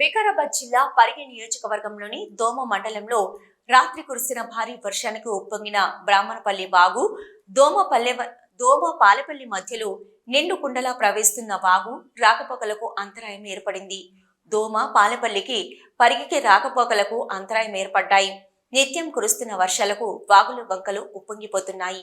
వికారాబాద్ జిల్లా పరిగి నియోజకవర్గంలోని దోమ మండలంలో రాత్రి కురిసిన భారీ వర్షానికి ఉప్పొంగిన బ్రాహ్మణపల్లి వాగు దోమపల్లె దోమ పాలపల్లి మధ్యలో నిండు కుండలా ప్రవేశిస్తున్న వాగు రాకపోకలకు అంతరాయం ఏర్పడింది. దోమ పాలపల్లికి పరిగికి రాకపోకలకు అంతరాయం ఏర్పడ్డాయి. నిత్యం కురుస్తున్న వర్షాలకు వాగుల వంకలు ఉప్పొంగిపోతున్నాయి.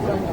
Thank you.